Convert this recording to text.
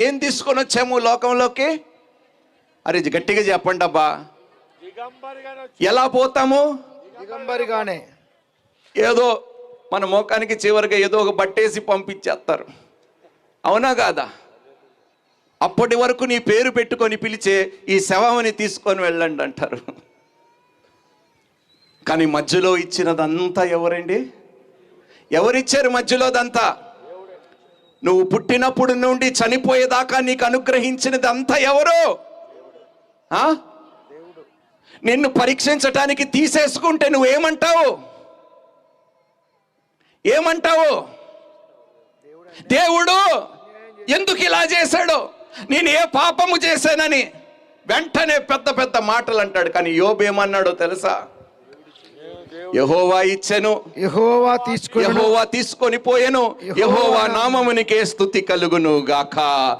ఏం తీసుకొని వచ్చాము లోకంలోకి? అరే గట్టిగా చెప్పండి అబ్బా. ఎలా పోతాము? దిగంబరిగానే. ఏదో మన ముఖానికి చివరిగా ఏదో ఒక బట్టేసి పంపించేస్తారు. అవునా కాదా? అప్పటి వరకు నీ పేరు పెట్టుకొని పిలిచే ఈ శవమని తీసుకొని వెళ్ళండి అంటారు. కానీ మధ్యలో ఇచ్చినదంతా ఎవరండి? ఎవరిచ్చారు మధ్యలోదంతా నువ్వు పుట్టినప్పుడు నుండి చనిపోయేదాకా నీకు అనుగ్రహించినదంతా ఎవరు? ఆ? నిన్ను పరీక్షించటానికి తీసేసుకుంటే నువ్వేమంటావు? ఏమంటావు? దేవుడు ఎందుకు ఇలా చేశాడు? నేను ఏ పాపము చేశానని వెంటనే పెద్ద పెద్ద మాటలు అంటాడు. కానీ యోబేమన్నాడో తెలుసా? యహోవా ఇచ్చెను. యెహోవా తీసుకుని యహోవా తీసుకొని పోయెను. యహోవా నామమునికే స్థుతి కలుగును గాక